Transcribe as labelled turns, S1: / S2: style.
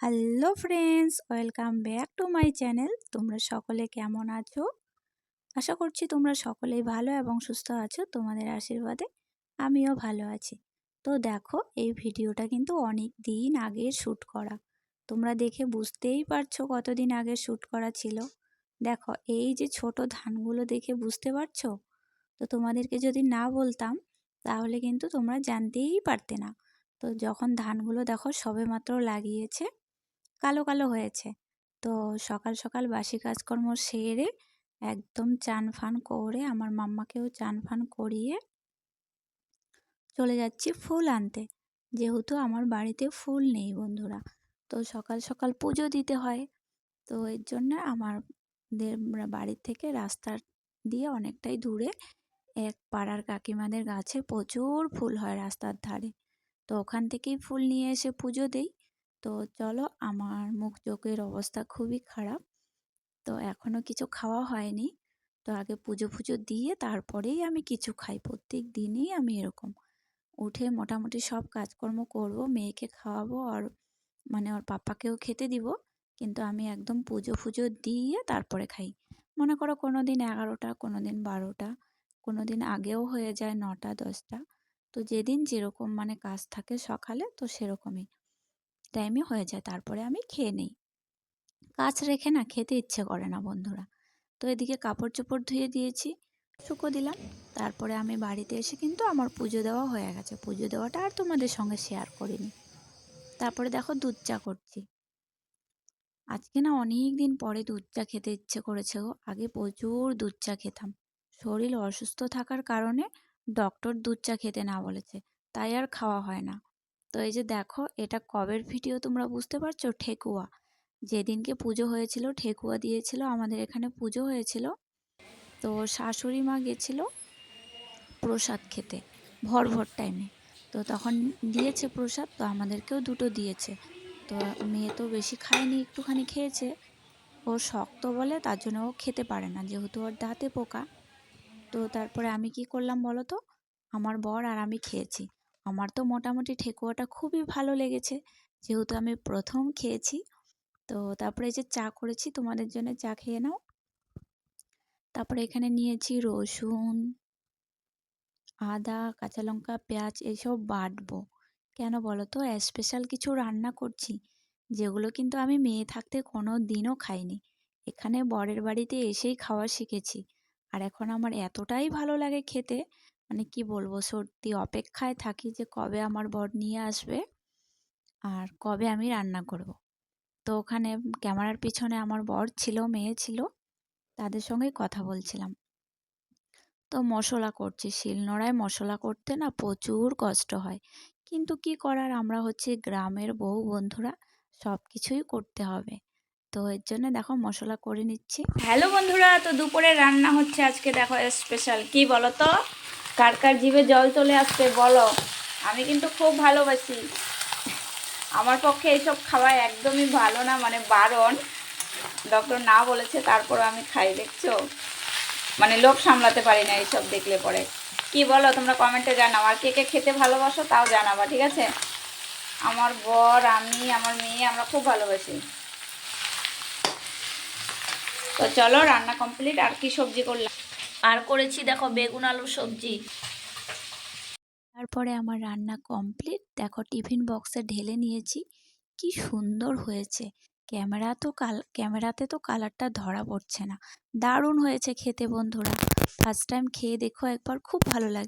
S1: Hello friends, welcome back to my channel. তোমরা সকলে কেমন আছো? আশা করছি তোমরা সকলেই ভালো এবং সুস্থ আছো তোমাদের আশীর্বাদে। আমিও ভালো আছি। তো দেখো, এই ভিডিওটা কিন্তু অনেক দিন আগে শ্যুট করা। তোমরা দেখে বুঝতেই পারছ কতদিন আগে শ্যুট করা ছিল। দেখো, এই যে ছোট ধানগুলো দেখে বুঝতে পারছ? তো তোমাদেরকে যদি না বলতাম, তাহলে কিন্তু তোমরা জানতেই পারতে না। তো যখন ধানগুলো দেখো সবে মাত্র লাগিয়েছে কালো কালো হয়েছে। তো সকাল সকাল বাসি কাজকর্ম সেরে একদম চান ফান করে আমার মাম্মাকেও চান ফান করিয়ে চলে যাচ্ছি ফুল আনতে। যেহেতু আমার বাড়িতে ফুল নেই বন্ধুরা, তো সকাল সকাল পুজো দিতে হয়। তো এর জন্য আমাদের বাড়ির থেকে রাস্তা দিয়ে অনেকটাই দূরে এক পাড়ার কাকিমাদের গাছে প্রচুর ফুল হয় রাস্তার ধারে। তো ওখান থেকেই ফুল নিয়ে এসে পুজো দেই। তো চলো আমার মুখ চোখের অবস্থা খুবই খারাপ। তো এখনও কিছু খাওয়া হয়নি। তো আগে পুজো ফুজো দিয়ে তারপরেই আমি কিছু খাই। প্রত্যেক দিনই আমি এরকম। উঠে মোটামুটি সব কাজকর্ম করব, মেয়েকে খাওয়াবো আর মানে ওর পাপাকেও খেতে দিব। কিন্তু আমি একদম পুজো ফুজো দিয়ে তারপরে খাই। মনে করো কোনো দিন এগারোটা কোনো দিন বারোটা কোনো দিন আগেও হয়ে যায় নটা, দশটা। তো যেদিন যেরকম মানে কাজ থাকে সকালে, তো সেরকমই। টাইমে হয়ে যায়, তারপরে আমি খেয়ে নিই। কাজ রেখে না খেতে ইচ্ছে করে না বন্ধুরা। তো এদিকে কাপড় চোপড় ধুয়ে দিয়েছি, শুকো দিলাম। তারপরে আমি বাড়িতে এসে কিন্তু আমার পুজো দেওয়া হয়ে গেছে। পুজো দেওয়াটা আর তোমাদের সঙ্গে শেয়ার করিনি। তারপরে দেখো দুধ চা করছি। আজকে না অনেক দিন পরে দুধ চা খেতে ইচ্ছে করেছে গো। আগে প্রচুর দুধ চা খেতাম। শরীর অসুস্থ থাকার কারণে ডক্টর দুধ চা খেতে না বলেছে। তাই আর খাওয়া হয় না। তো এই যে দেখো, এটা কবের ভিডিও তোমরা বুঝতে পারছ? ঠেকুয়া। যেদিনকে পুজো হয়েছিল, ঠেকুয়া দিয়েছিল, আমাদের এখানে পুজো হয়েছিল। তো শাশুড়ি মা গেছিল প্রসাদ খেতে ভর ভর টাইমে তো তখন দিয়েছে প্রসাদ, তো আমাদেরকেও দুটো দিয়েছে। তো মেয়ে তো বেশি খায়নি, একটুখানি খেয়েছে। ও শক্ত বলে, তার জন্য ও খেতে পারে না, যেহেতু ওর দাঁতে পোকা। তো তারপরে আমি কি করলাম বলো তো? আমার বর আর আমি খেয়েছি। আমার তো মোটামুটি ঠেকুয়াটা খুবই ভালো লেগেছে। যেহেতু আমি প্রথম খেয়েছি, তো তারপরে যে চা করেছি, তোমাদের জন্য চা খেয়ে নাও। তারপরে এখানে নিয়েছি রসুন, আদা, কাঁচা লঙ্কা, পেঁয়াজ এইসব বাটবো। কেন বলো তো? স্পেশাল কিছু রান্না করছি, যেগুলো কিন্তু আমি মেয়ে থাকতে কোনো দিনও খাইনি। এখানে বরের বাড়িতে এসেই খাওয়া শিখেছি। আর এখন আমার এতটাই ভালো লাগে খেতে মানে কি বলব? সত্যি অপেক্ষায় থাকি যে কবে আমার বর নিয়ে আসবে আর কবে আমি রান্না করব। তো ওখানে ক্যামেরার পিছনে আমার বর ছিল, মেয়ে ছিল, তাদের সঙ্গে কথা বলছিলাম। তো মশলা করছি, শিলনোড়ায় মশলা করতে না প্রচুর কষ্ট হয়। কিন্তু কি করার? আমরা হচ্ছে গ্রামের বউ বন্ধুরা সব কিছুই করতে হবে। তো এর জন্য দেখো মশলা করে নিচ্ছি। হ্যালো বন্ধুরা, তো দুপুরে রান্না হচ্ছে আজকে, দেখো স্পেশাল কি বলো তো? কার কার জিভে জল চলে আসছে বলো? আমি কিন্তু খুব ভালোবাসি। আমার পক্ষে এইসব খাওয়া একদমই ভালো না মানে বারণ। ডক্টর না বলেছে তারপর আমি খাই, দেখছ? মানে লোক সামলাতে পারি না এইসব দেখলে পরে। কি বলো, তোমরা কমেন্টে জানাও। আর কে কে খেতে ভালোবাসো তাও জানাবা, ঠিক আছে? আমার বর, আমি, আমার মেয়ে, আমরা খুব ভালোবাসি। তো চলো, রান্না কমপ্লিট আর কি সবজি করলাম? আর করেছি দেখো বেগুন আলু সবজি। তারপরে আমার রান্না কমপ্লিট। দেখো টিফিন বক্সে ঢেলে নিয়েছি। কি সুন্দর হয়েছে। ক্যামেরা তো কাল, ক্যামেরাতে তো কালারটা ধরা পড়ছে না। দারুণ হয়েছে খেতে বন্ধুরা। ফার্স্ট টাইম খেয়ে দেখো একবার, খুব ভালো লাগে।